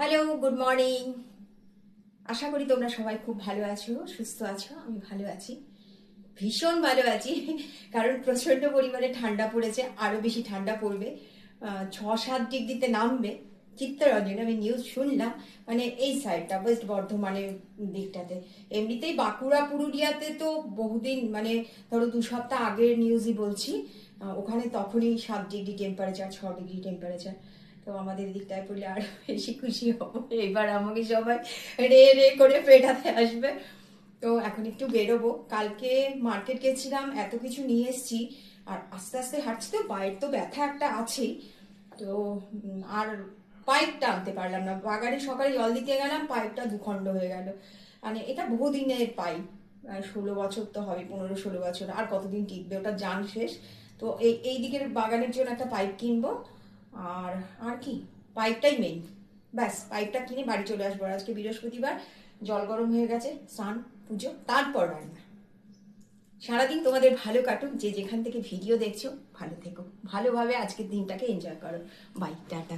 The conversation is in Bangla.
হ্যালো গুড মর্নিং আশা করি তোমরা সবাই খুব ভালো আছো, সুস্থ আছো, আমি ভালো আছি। ভীষণ ভালো আছি, কারণ প্রচণ্ড পরিমাণে ঠান্ডা পড়েছে, আরও বেশি ঠান্ডা পড়বে। ছ সাত ডিগ্রিতে নামবে চিত্তরঞ্জনে আমি নিউজ শুনলাম মানে এই সাইডটা ওয়েস্ট বর্ধমানের দিকটাতে। এমনিতেই বাঁকুড়া, পুরুলিয়াতে তো বহুদিন মানে ধরো দু সপ্তাহ আগের নিউজই বলছি ওখানে তখনই সাত ডিগ্রি টেম্পারেচার ছ ডিগ্রি টেম্পারেচার তো আমাদের দিকটায় পড়লে আরও বেশি খুশি হব। এবার আমাকে সবাই রে রে করে পেটাতে আসবে। তো এখন একটু বেরোবো। কালকে মার্কেট গেছিলাম, এত কিছু নিয়ে এসেছি। আর আস্তে আস্তে হাঁটছি তো, পায়ের তো ব্যথা একটা আছেই। তো আর পাইপটা আনতে পারলাম না। বাগানে সকালে জল দিতে গেলাম পাইপটা দুখণ্ড হয়ে গেল। মানে এটা বহুদিনের পাইপ ষোলো বছর তো হবে, পনেরো ষোলো বছর। আর কতদিন টিকবে? ওটা যান শেষ। তো এই এই দিকের বাগানের জন্য একটা পাইপ কিনবো। আর আর কি? পাইপটাই মেইন ব্যাস পাইপটা কিনে বাড়ি চলে আসব। আজকে বৃহস্পতিবার, জল গরম হয়ে গেছে, স্নান, পুজো, তারপর রান্না। সারাদিন তোমাদের ভালো কাটুক, যে যেখান থেকে ভিডিও দেখছ, ভালো থেকো। ভালোভাবে আজকের দিনটাকে এনজয় করো। Bye tata.